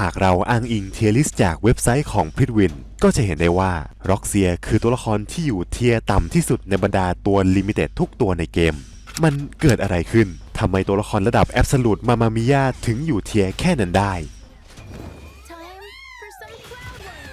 หากเราอ้างอิงเทียลิสจากเว็บไซต์ของพริตวิน ก็จะเห็นได้ว่าร็อกเซียคือตัวละครที่อยู่เทียร์ต่ำที่สุดในบรรดาตัวลิมิเต็ดทุกตัวในเกม มันเกิดอะไรขึ้นทำไมตัวละครระดับแอบสูตมามามิยาถึงอยู่เทียร์แค่นั้นได้ Time for some crowd work.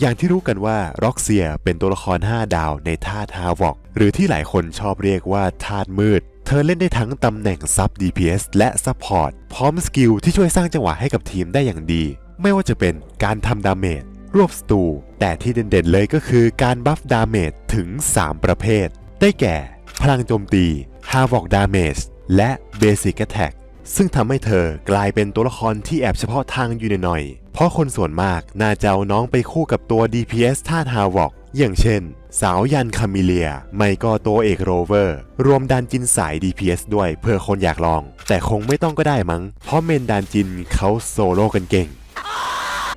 อย่างที่รู้กันว่าร็อกเซียเป็นตัวละคร 5 ดาวในธาตุฮาวอกหรือที่หลายคนชอบเรียกว่าธาตุมืด เธอเล่นได้ทั้งตำแหน่งซับ DPS และซัพพอร์ตพร้อมสกิลที่ช่วยสร้างจังหวะให้กับทีมได้อย่างดี ไม่ว่าจะเป็นการทำดาเมจรวบสตู แต่ที่เด่นๆเลยก็คือการบัฟดาเมจถึง 3 ประเภท ได้แก่ พลังโจมตี Havoc Damage และ Basic Attack ซึ่งทำให้เธอกลายเป็นตัวละครที่แอบเฉพาะทางอยู่หน่อย เพราะคนส่วนมากน่าจะเอาน้องไปคู่กับตัว DPS ท่าฮาวอกอย่างเช่น สาวยันคามิเลีย ไม่ก็ตัวเอกโรเวอร์ รวมดันจินสาย DPS ด้วยเพื่อคนอยากลอง แต่คงไม่ต้องก็ได้มั้ง เพราะเมนดันจินเขาโซโล่กันเก่ง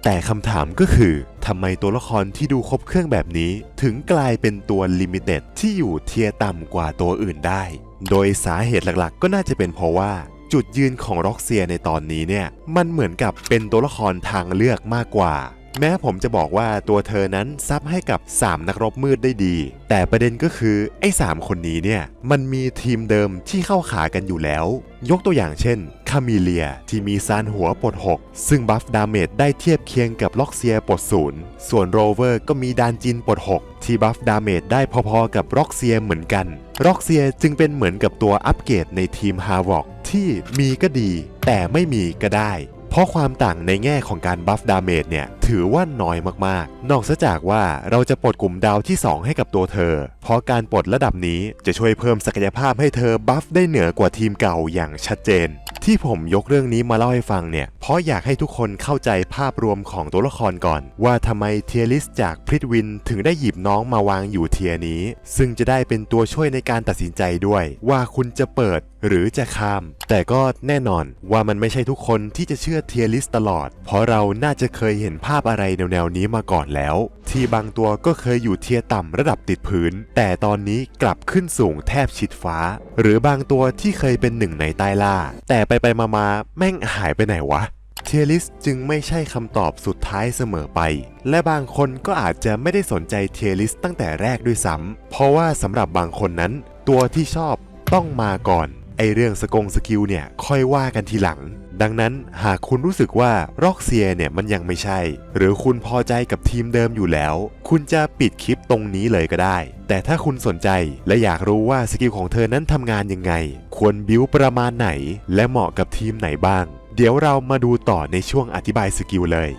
แต่คำถามก็คือทำไมตัวละครที่ดูครบเครื่องแบบนี้ ถึงกลายเป็นตัวลิมิเต็ดที่อยู่เทียร์ต่ำกว่าตัวอื่นได้ โดยสาเหตุหลักๆ ก็น่าจะเป็นเพราะว่าจุดยืนของร็อกเซียในตอนนี้เนี่ย มันเหมือนกับเป็นตัวละครทางเลือกมากกว่า แม้ผมจะบอกว่าตัวเธอนั้นซับให้กับ 3 นักรบมืดได้ดี แต่ประเด็นก็คือไอ้3คนนี้เนี่ย มันมีทีมเดิมที่เข้าขากันอยู่แล้ว ยกตัวอย่างเช่น คามิเลียที่มีซานหัวปลด 6 ซึ่งบัฟดาเมจได้เทียบเคียงกับล็อกเซียปลดศูนย์ส่วนโรเวอร์ก็มีดานจินปลด 6 ที่บัฟดาเมจได้พอๆกับร็อกเซียเหมือนกันร็อกเซียจึงเป็นเหมือนกับตัวอัปเกรดในทีมฮาวอกที่มีก็ดี แต่ไม่มีก็ได้ เพราะความต่างในแง่ของการบัฟดาเมจเนี่ยถือว่าน้อยมากๆ นอกจากว่าเราจะปลดกลุ่มดาวที่ 2 ให้กับตัวเธอ เพราะการปลดระดับนี้จะช่วยเพิ่มศักยภาพให้เธอบัฟได้เหนือกว่าทีมเก่าอย่างชัดเจน ที่ผมยกเรื่องนี้มาเล่าให้ฟังเนี่ย เพราะอยากให้ทุกคนเข้าใจภาพรวมของตัวละครก่อน ว่าทำไมเทียลิสจากพริตวินถึงได้หยิบน้องมาวางอยู่เทียนี้ ซึ่งจะได้เป็นตัวช่วยในการตัดสินใจด้วย ว่าคุณจะเปิดหรือจะข้าม แต่ก็แน่นอนว่ามันไม่ใช่ทุกคนที่จะเชื่อเทียลิสตลอด เพราะเราน่าจะเคยเห็นภาพอะไรแนวๆนี้มาก่อนแล้ว ที่บางตัวก็เคยอยู่เทียต่ำระดับติดพื้น แต่ตอนนี้กลับขึ้นสูงแทบชิดฟ้า หรือบางตัวที่เคยเป็นหนึ่งในใต้ล่า แต่ไปไปมามาแม่งหายไปไหนวะเทียลิสจึงไม่ใช่คำตอบสุดท้ายเสมอไป และบางคนก็อาจจะไม่ได้สนใจเทียลิสตั้งแต่แรกด้วยซ้ำเพราะว่าสำหรับบางคนนั้น ตัวที่ชอบต้องมาก่อน ไอเรื่องสกงสกิลเนี่ยค่อยว่ากันทีหลัง ดังนั้นหากคุณรู้สึกว่าร็อกเซียเนี่ยมันยังไม่ใช่ หรือคุณพอใจกับทีมเดิมอยู่แล้ว คุณจะปิดคลิปตรงนี้เลยก็ได้ แต่ถ้าคุณสนใจและอยากรู้ว่าสกิลของเธอนั้นทำงานยังไง ควรบิวประมาณไหน และเหมาะกับทีมไหนบ้าง เดี๋ยวเรามาดูต่อในช่วงอธิบายสกิลเลย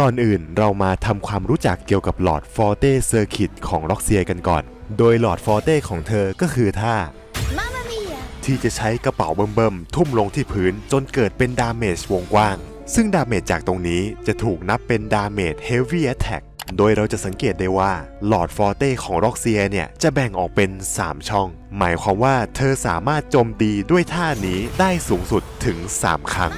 ก่อนอื่นเรามาทำความรู้จักเกี่ยวกับหลอดฟอร์เต้เซอร์คิตของล็อกเซียกันก่อน โดยหลอดฟอร์เต้ของเธอก็คือท่า Mamma mia! ที่จะใช้กระเป๋าเบิ่มๆ ทุ่มลงที่พื้นจนเกิดเป็นดาเมจวงกว้าง ซึ่งดาเมจจากตรงนี้จะถูกนับเป็นดาเมจ Heavy Attack โดยเราจะสังเกตได้ว่าหลอดฟอร์เต้ของร็อกเซียเนี่ย จะแบ่งออกเป็น 3 ช่อง หมายความว่าเธอสามารถโจมตีด้วยท่านี้ได้สูงสุดถึง 3 ครั้ง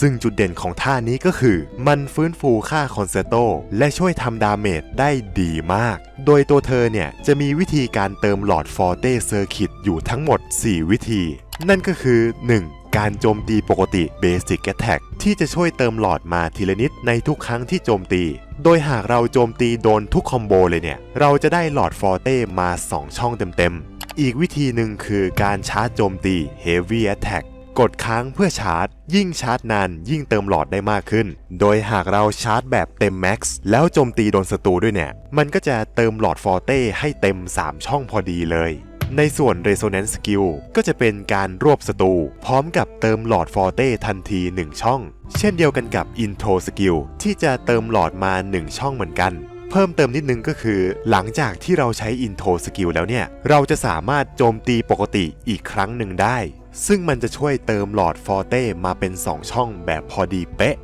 ซึ่งจุดเด่นของท่านี้ก็คือ มันฟื้นฟูค่าคอนเซโตและช่วยทำดาเมจได้ดีมาก โดยตัวเธอเนี่ย จะมีวิธีการเติมหลอดฟอร์เต้เซอร์คิตอยู่ทั้งหมด 4 วิธี นั่นก็คือ 1. การโจมตีปกติ Basic Attack ที่จะช่วยเติมหลอดมาทีละนิดในทุกครั้งที่โจมตี โดยหากเราโจมตีโดนทุกคอมโบเลยเนี่ย เราจะได้หลอดฟอร์เต้มา 2 ช่องเต็มๆ อีกวิธีหนึ่งคือการชาร์จโจมตี Heavy Attack กดค้างเพื่อชาร์จ ยิ่งชาร์จนาน ยิ่งเติมหลอดได้มากขึ้น โดยหากเราชาร์จแบบเต็มแม็กซ์แล้วโจมตีโดนศัตรูด้วยเนี่ย มันก็จะเติมหลอดฟอร์เต้ให้เต็ม 3 ช่องพอดีเลย ในส่วน Resonance Skill ก็จะเป็นการรวบศัตรูพร้อมกับเติมหลอดฟอร์เต้ทันที 1 ช่อง เช่นเดียวกันกับ Intro Skill ที่จะเติมหลอดมา 1 ช่องเหมือนกันเพิ่มเติมนิดนึงก็คือ หลังจากที่เราใช้ Intro Skill แล้วเนี่ย เราจะสามารถโจมตีปกติอีกครั้งหนึ่งได้ ซึ่งมันจะช่วยเติมหลอดฟอร์เต้มาเป็น 2 ช่องแบบพอดีเป๊ะ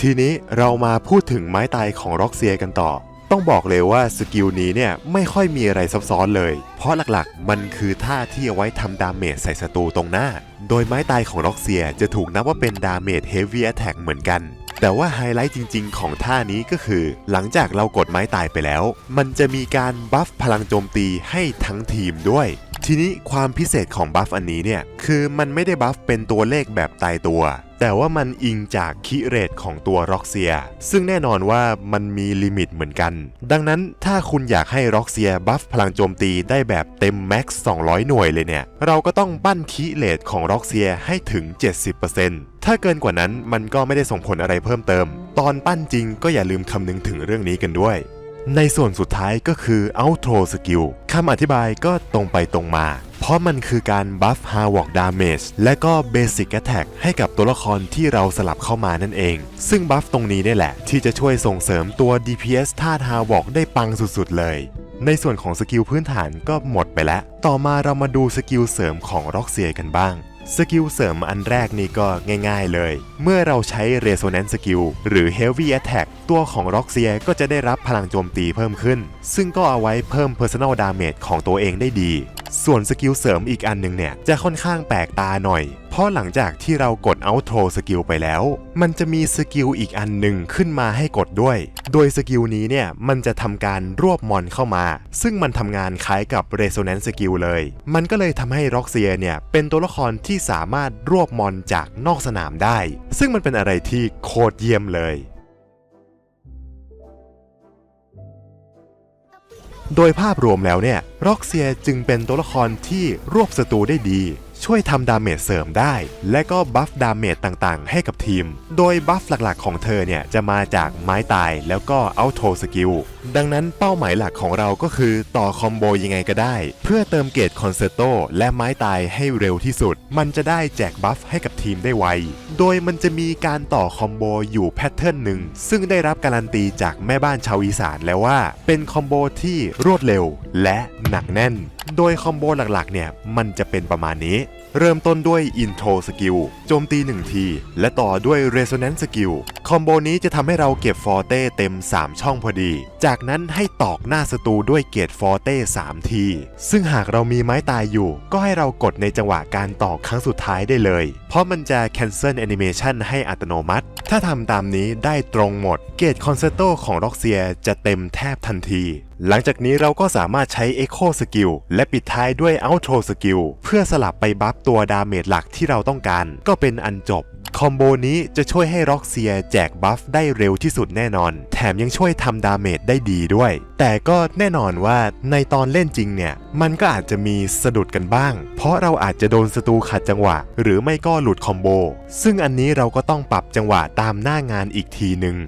ทีนี้เรามาพูดถึงไม้ตายของร็อกเซียกันต่อ ต้องบอกเลยว่าสกิลนี้เนี่ยไม่ค่อยมีอะไรซับซ้อนเลย เพราะหลักๆ มันคือท่าที่เอาไว้ทำดาเมจใส่ศัตรูตรงหน้า โดยไม้ตายของล็อกเซียจะถูกนับว่าเป็นดาเมจเฮฟวี่แอทแทกเหมือนกัน แต่ว่าไฮไลท์จริง ๆ ของท่านี้ก็คือ หลังจากเรากดไม้ตายไปแล้ว มันจะมีการบัฟพลังโจมตีให้ทั้งทีมด้วย ทีนี้ความพิเศษของบัฟอันนี้เนี่ยคือมันไม่ได้บัฟเป็นตัวเลขแบบตายตัว แต่ว่ามันอิงจากคิเรตของตัวร็อกเซีย ซึ่งแน่นอนว่ามันมีลิมิตเหมือนกัน ดังนั้นถ้าคุณอยากให้ร็อกเซียบัฟพลังโจมตีได้แบบเต็มแม็กซ์200 หน่วยเลยเนี่ย เราก็ต้องปั้นคิเรตของร็อกเซียให้ถึง 70% ถ้าเกินกว่านั้นมันก็ไม่ได้ส่งผลอะไรเพิ่มเติม ตอนปั้นจริงก็อย่าลืมคำนึงถึงเรื่องนี้กันด้วย ในส่วนสุดท้ายก็คือ Outro Skill คำอธิบายก็ตรงไปตรงมา เพราะมันคือการบัฟ Havoc Damage และก็ Basic Attack ให้กับตัวละครที่เราสลับเข้ามานั่นเอง ซึ่งบัฟตรงนี้นี่แหละ ที่จะช่วยส่งเสริมตัว DPS ท่า Havoc ได้ปังสุดๆเลยในส่วนของสกิลพื้นฐานก็หมดไปแล้ว ต่อมาเรามาดูสกิลเสริมของร็อกเซียกันบ้าง สกิลเสริมอันแรกนี่ก็ง่ายๆเลย เมื่อเราใช้ Resonance Skill หรือ Heavy Attack ตัวของร็อกเซียก็จะได้รับพลังโจมตีเพิ่มขึ้น ซึ่งก็เอาไว้เพิ่ม Personal Damage ของตัวเองได้ดี ส่วนสกิลเสริมอีกอันหนึ่งเนี่ย จะค่อนข้างแปลกตาหน่อย เพราะหลังจากที่เรากด Outro สกิลไปแล้ว มันจะมีสกิลอีกอันหนึ่งขึ้นมาให้กดด้วย โดยสกิลนี้เนี่ย มันจะทำการรวบมอนเข้ามา ซึ่งมันทำงานคล้ายกับ Resonance Skill เลย มันก็เลยทำให้ร็อกเซียเนี่ย เป็นตัวละครที่สามารถรวบมอนจากนอกสนามได้ ซึ่งมันเป็นอะไรที่โคตรเยี่ยมเลย โดยภาพรวมแล้วเนี่ยร็อกเซียจึงเป็นตัวละครที่รวบศัตรูได้ดี ช่วยทำดาเมจเสริมได้ และก็บัฟดาเมจต่างๆ ให้กับทีม โดยบัฟหลักๆ ของเธอเนี่ยจะมาจากไม้ตายแล้วก็เอาโทสกิลดังนั้นเป้าหมายหลักของเราก็คือต่อคอมโบยังไงก็ได้ เพื่อเติมเกรดคอนเซอร์โตและไม้ตายให้เร็วที่สุด มันจะได้แจกบัฟให้กับทีมได้ไว โดยมันจะมีการต่อคอมโบอยู่แพทเทิร์นหนึ่ง ซึ่งได้รับการันตีจากแม่บ้านชาวอีสานแล้วว่า เป็นคอมโบที่รวดเร็วและหนักแน่น โดยคอมโบหลักๆเนี่ยมันจะเป็นประมาณนี้ เริ่มต้นด้วย Intro Skill โจมตี 1 ที และต่อด้วย Resonance Skill คอมโบนี้จะทำให้เราเก็บฟอร์เต้เต็ม 3 ช่องพอดี จากนั้นให้ตอกหน้าศัตรูด้วยเกตฟอร์เต้ 3 ที ซึ่งหากเรามีไม้ตายอยู่ ก็ให้เรากดในจังหวะการตอกครั้งสุดท้ายได้เลย เพราะมันจะ cancel animation ให้อัตโนมัติ ถ้าทำตามนี้ได้ตรงหมด เกตคอนเซ r โตของร็อกเซียจะเต็มแทบทันที หลังจากนี้เราก็สามารถใช้ Echo Skill และปิดท้ายด้วย Outro Skill เพื่อสลับไปบัฟตัวดาเมจหลักที่เราต้องการ ก็เป็นอันจบ คอมโบนี้จะช่วยให้ร็อกเซียแจกบัฟได้เร็วที่สุดแน่นอน แถมยังช่วยทำดาเมจได้ดีด้วย แต่ก็แน่นอนว่าในตอนเล่นจริงเนี่ย มันก็อาจจะมีสะดุดกันบ้าง เพราะเราอาจจะโดนศัตรูขัดจังหวะ หรือไม่ก็หลุดคอมโบ ซึ่งอันนี้เราก็ต้องปรับจังหวะตามหน้างานอีกทีหนึ่ง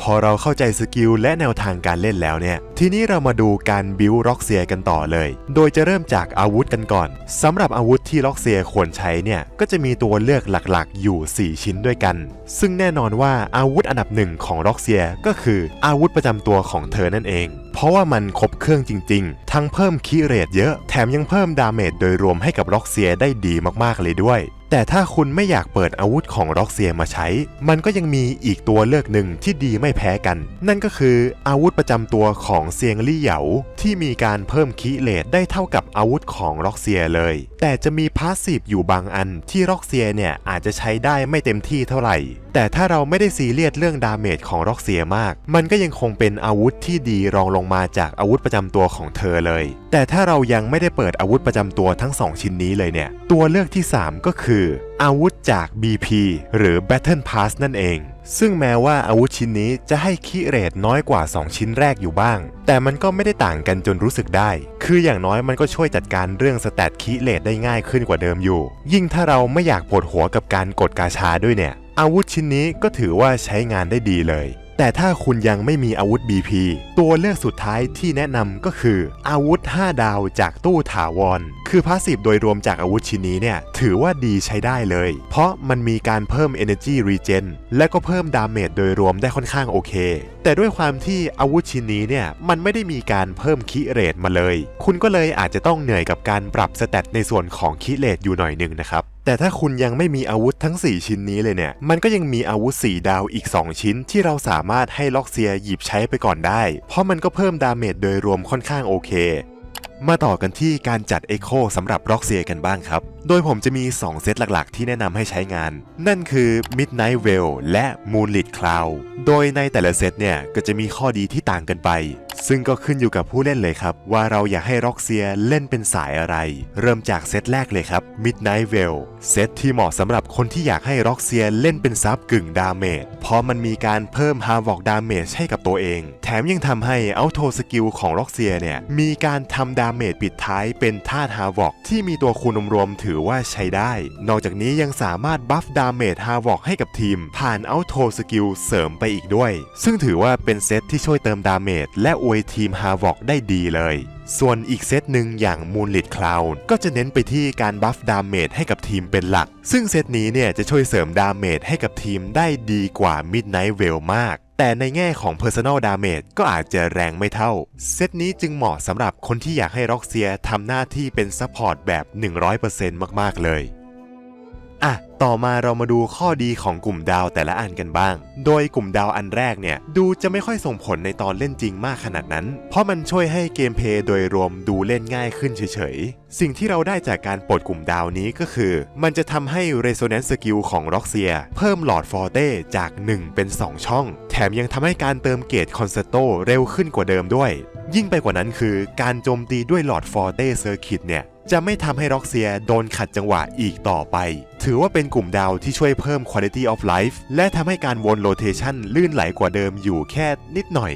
พอเราเข้าใจสกิลและแนวทางการเล่นแล้วเนี่ย ทีนี้เรามาดูการบิวร็อกเซียกันต่อเลย โดยจะเริ่มจากอาวุธกันก่อนสำหรับอาวุธที่ร็อกเซียควรใช้เนี่ย ก็จะมีตัวเลือกหลักๆ อยู่ 4 ชิ้นด้วยกัน ซึ่งแน่นอนว่าอาวุธอันดับหนึ่งของร็อกเซียก็คืออาวุธประจำตัวของเธอนั่นเอง เพราะว่ามันครบเครื่องจริง ๆ ทั้งเพิ่มคีเรทเยอะ แถมยังเพิ่มดาเมจโดยรวมให้กับร็อกเซียได้ดีมากๆเลยด้วย แต่ถ้าคุณไม่อยากเปิดอาวุธของร็อกเซียมาใช้ มันก็ยังมีอีกตัวเลือกหนึ่งที่ดีไม่แพ้กัน นั่นก็คืออาวุธประจำตัวของเซียงลี่เหยาที่มีการเพิ่มคีเลตได้เท่ากับอาวุธของร็อกเซียเลย แต่จะมีพาสซีฟอยู่บางอันที่ร็อกเซียเนี่ยอาจจะใช้ได้ไม่เต็มที่เท่าไหร่ แต่ถ้าเราไม่ได้ซีเรียสเรื่องดาเมจของร็อกเซียมาก มันก็ยังคงเป็นอาวุธที่ดีรองลงมาจากอาวุธประจำตัวของเธอเลย แต่ถ้าเรายังไม่ได้เปิดอาวุธประจำตัวทั้ง 2 ชิ้นนี้เลยเนี่ย ตัวเลือกที่ 3 ก็คือ อาวุธจาก BP หรือ Battle Pass นั่นเอง ซึ่งแม้ว่าอาวุธชิ้นนี้จะให้คีเรทน้อยกว่า 2 ชิ้นแรกอยู่บ้าง แต่มันก็ไม่ได้ต่างกันจนรู้สึกได้ คืออย่างน้อยมันก็ช่วยจัดการเรื่องสแตทคีเรทได้ง่ายขึ้นกว่าเดิมอยู่ ยิ่งถ้าเราไม่อยากปวดหัวกับการกดกาชาด้วยเนี่ย อาวุธชิ้นนี้ก็ถือว่าใช้งานได้ดีเลย แต่ถ้าคุณยังไม่มีอาวุธ BP ตัวเลือกสุดท้ายที่แนะนำก็คือ อาวุธ 5 ดาวจากตู้ถาวร คือพาสซีฟโดยรวมจากอาวุธชิ้นนี้เนี่ยถือว่าดีใช้ได้เลย เพราะมันมีการเพิ่ม Energy Regen และก็เพิ่มดาเมจโดยรวมได้ค่อนข้างโอเค แต่ด้วยความที่อาวุธชิ้นนี้เนี่ยมันไม่ได้มีการเพิ่มคิเรทมาเลย คุณก็เลยอาจจะต้องเหนื่อยกับการปรับสเตตในส่วนของคิเรทอยู่หน่อยนึงนะครับแต่ถ้าคุณยังไม่มีอาวุธทั้ง 4 ชิ้นนี้เลยเนี่ย มันก็ยังมีอาวุธ 4 ดาวอีก 2 ชิ้น ที่เราสามารถให้ล็อกเซียหยิบใช้ไปก่อนได้ เพราะมันก็เพิ่มดาเมจโดยรวมค่อนข้างโอเค มาต่อกันที่การจัด Echo สำหรับร็อกเซียกันบ้างครับ โดยผมจะมี 2 เซตหลักๆ ที่แนะนำให้ใช้งาน นั่นคือ Midnight Veil และ Moonlit Cloud โดยในแต่ละเซตเนี่ย ก็จะมีข้อดีที่ต่างกันไป ซึ่งก็ขึ้นอยู่กับผู้เล่นเลยครับ ว่าเราอยากให้ร็อกเซียเล่นเป็นสายอะไร เริ่มจากเซตแรกเลยครับ Midnight Veil เซตที่เหมาะสำหรับคนที่อยากให้ร็อกเซียเล่นเป็นซับกึ่งดาเมจเพราะมันมีการเพิ่ม Havok Damage ให้กับตัวเอง แถมยังทำให้ Auto Skill ของร็อกเซียเนี่ย มีการทำดาเมจปิดท้ายเป็นธาตุ Havok ที่มีตัวคูณรวมถือว่าใช้ได้ นอกจากนี้ยังสามารถบัฟดาเมจ Havok ให้กับทีม ผ่าน Auto Skill เสริมไปอีกด้วย ซึ่งถือว่าเป็นเซตที่ช่วยเติมดาเมจและอวยทีม Havok ได้ดีเลย ส่วนอีกเซตหนึ่งอย่าง Moonlit Cloud ก็จะเน้นไปที่การบัฟดาเมจให้กับทีมเป็นหลัก ซึ่งเซตนี้เนี่ยจะช่วยเสริมดาเมจให้กับทีมได้ดีกว่า Midnight Veil มาก แต่ในแง่ของ Personal Damage ก็อาจจะแรงไม่เท่า เซตนี้จึงเหมาะสำหรับคนที่อยากให้ร็อกเซียทำหน้าที่เป็นซัพพอร์ตแบบ 100%มากๆเลย อะต่อมาเรามาดูข้อดีของกลุ่มดาวแต่ละอันกันบ้าง โดยกลุ่มดาวอันแรกเนี่ย ดูจะไม่ค่อยส่งผลในตอนเล่นจริงมากขนาดนั้น เพราะมันช่วยให้เกมเพย์โดยรวมดูเล่นง่ายขึ้นเฉยๆ สิ่งที่เราได้จากการปลดกลุ่มดาวนี้ก็คือ มันจะทำให้ Resonance Skill ของร็อกเซียเพิ่มหลอดฟอร์เต้จาก 1 เป็น 2 ช่อง แถมยังทำให้การเติมเกตคอนเซโตเร็วขึ้นกว่าเดิมด้วย ยิ่งไปกว่านั้นคือการโจมตีด้วยหลอดฟอร์เต้เซอร์คิตเนี่ย จะไม่ทำให้ร็อกเซียโดนขัดจังหวะอีกต่อไป ถือว่าเป็นกลุ่มดาวที่ช่วยเพิ่ม Quality of Life และทำให้การวนโรเทชันลื่นไหลกว่าเดิมอยู่แค่นิดหน่อย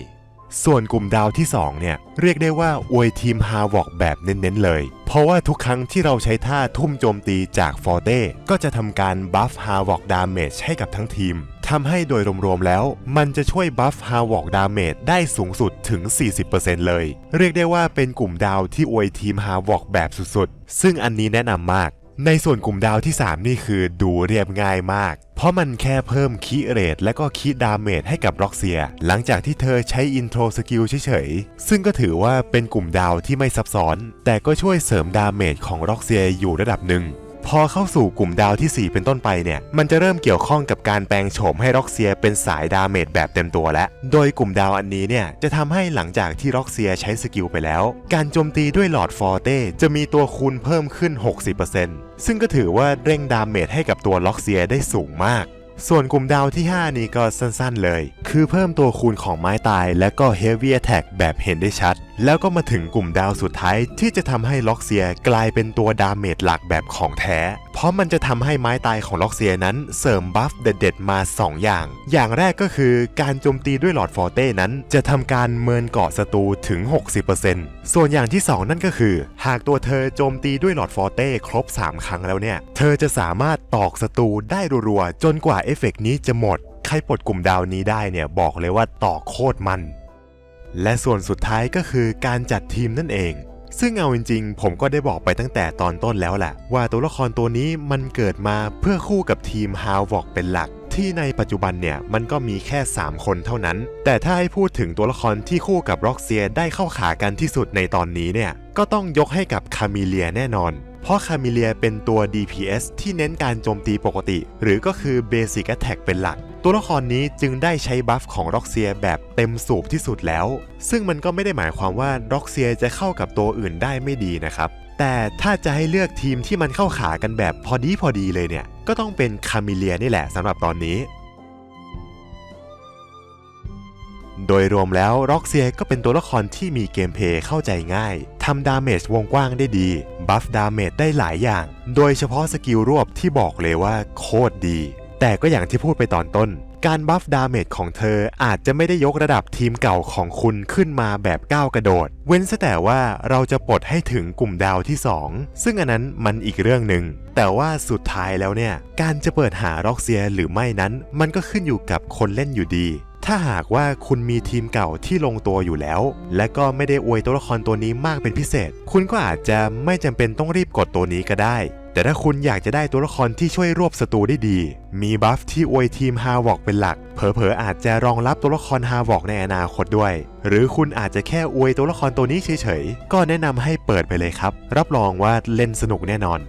ส่วนกลุ่มดาวที่ 2 เนี่ย เรียกได้ว่าอวยทีมฮาวอกแบบเน้นๆเลย เพราะว่าทุกครั้งที่เราใช้ท่าทุ่มโจมตีจากฟอร์เต้ก็จะทำการบัฟฮาวอกดาเมจให้กับทั้งทีม ทำให้โดยรวมๆแล้ว มันจะช่วยบัฟฮาวอกดาเมจได้สูงสุดถึง 40%เลย เรียกได้ว่าเป็นกลุ่มดาวที่อวยทีมฮาวอกแบบสุดๆ ซึ่งอันนี้แนะนำมาก ในส่วนกลุ่มดาวที่ 3 นี่คือดูเรียบง่ายมาก เพราะมันแค่เพิ่มคีเรทและก็คีดาเมจให้กับร็อกเซีย หลังจากที่เธอใช้อินโทรสกิลเฉยๆ ซึ่งก็ถือว่าเป็นกลุ่มดาวที่ไม่ซับซ้อน แต่ก็ช่วยเสริมดาเมจของร็อกเซียอยู่ระดับหนึ่ง พอเข้าสู่กลุ่มดาวที่ 4 เป็นต้นไปเนี่ย มันจะเริ่มเกี่ยวข้องกับการแปลงโฉมให้ร็อกเซียเป็นสายดาเมจแบบเต็มตัวแล้ว โดยกลุ่มดาวอันนี้เนี่ย จะทำให้หลังจากที่ร็อกเซียใช้สกิลไปแล้ว การโจมตีด้วยหลอดฟอร์เต้จะมีตัวคูณเพิ่มขึ้น 60%ซึ่งก็ถือว่าเร่งดาเมจให้กับตัวล็อกเซียได้สูงมาก ส่วนกลุ่มดาวที่ 5 นี้ก็สั้นๆเลย คือเพิ่มตัวคูณของไม้ตายและก็ Heavy Attack แบบเห็นได้ชัด แล้วก็มาถึงกลุ่มดาวสุดท้ายที่จะทำให้ล็อกเซียกลายเป็นตัวดาเมจหลักแบบของแท้ เพราะมันจะทำให้ไม้ตายของล็อกเซียนั้นเสริมบัฟเด็ดๆมา 2 อย่าง อย่างแรกก็คือการโจมตีด้วยหลอดฟอร์เต้นั้น จะทำการเมินเกาะศัตรูถึง 60%ส่วนอย่างที่ 2 นั่นก็คือ หากตัวเธอโจมตีด้วยหลอดฟอร์เต้ครบ 3 ครั้งแล้วเนี่ย เธอจะสามารถตอกศัตรูได้รัวๆ จนกว่าเอฟเฟกต์นี้จะหมด ใครปลดกลุ่มดาวนี้ได้เนี่ยบอกเลยว่าตอกโคตรมัน และส่วนสุดท้ายก็คือการจัดทีมนั่นเอง ซึ่งเอาจริงๆ ผมก็ได้บอกไปตั้งแต่ตอนต้นแล้วแหละ ว่าตัวละครตัวนี้มันเกิดมาเพื่อคู่กับทีมฮาวอกเป็นหลักที่ในปัจจุบันเนี่ยมันก็มีแค่ 3 คนเท่านั้น แต่ถ้าให้พูดถึงตัวละครที่คู่กับร็อกเซียได้เข้าขากันที่สุดในตอนนี้เนี่ยก็ต้องยกให้กับคามิเลียแน่นอน เพราะคามิเลียเป็นตัว DPS ที่เน้นการโจมตีปกติ หรือก็คือ Basic Attack เป็นหลัก ตัวละครนี้จึงได้ใช้บัฟของร็อกเซียแบบเต็มสูบที่สุดแล้ว ซึ่งมันก็ไม่ได้หมายความว่าร็อกเซียจะเข้ากับตัวอื่นได้ไม่ดีนะครับ แต่ถ้าจะให้เลือกทีมที่มันเข้าขากันแบบพอดีพอดีเลยเนี่ย ก็ต้องเป็นคามิเลียนี่แหละสำหรับตอนนี้โดยรวมแล้วร็อกเซียก็เป็นตัวละครที่มีเกมเพลย์เข้าใจง่าย ทำดาเมจวงกว้างได้ดี บัฟดาเมจได้หลายอย่าง โดยเฉพาะสกิลรวบที่บอกเลยว่าโคตรดี แต่ก็อย่างที่พูดไปตอนต้น การบัฟดาเมจของเธออาจจะไม่ได้ยกระดับทีมเก่าของคุณขึ้นมาแบบก้าวกระโดด เว้นแต่ว่าเราจะปลดให้ถึงกลุ่มดาวที่ 2 ซึ่งอันนั้นมันอีกเรื่องหนึ่ง แต่ว่าสุดท้ายแล้วเนี่ย การจะเปิดหาร็อกเซียหรือไม่นั้น มันก็ขึ้นอยู่กับคนเล่นอยู่ดีถ้าหากว่าคุณมีทีมเก่าที่ลงตัวอยู่แล้ว และก็ไม่ได้อวยตัวละครตัวนี้มากเป็นพิเศษ คุณก็อาจจะไม่จำเป็นต้องรีบกดตัวนี้ก็ได้ แต่ถ้าคุณอยากจะได้ตัวละครที่ช่วยรวบศัตรูได้ดี มีบัฟที่อวยทีมฮาวอกเป็นหลัก เผลอๆอาจจะรองรับตัวละครฮาวอกในอนาคตด้วย หรือคุณอาจจะแค่อวยตัวละครตัวนี้เฉยๆ ก็แนะนำให้เปิดไปเลยครับ รับรองว่าเล่นสนุกแน่นอน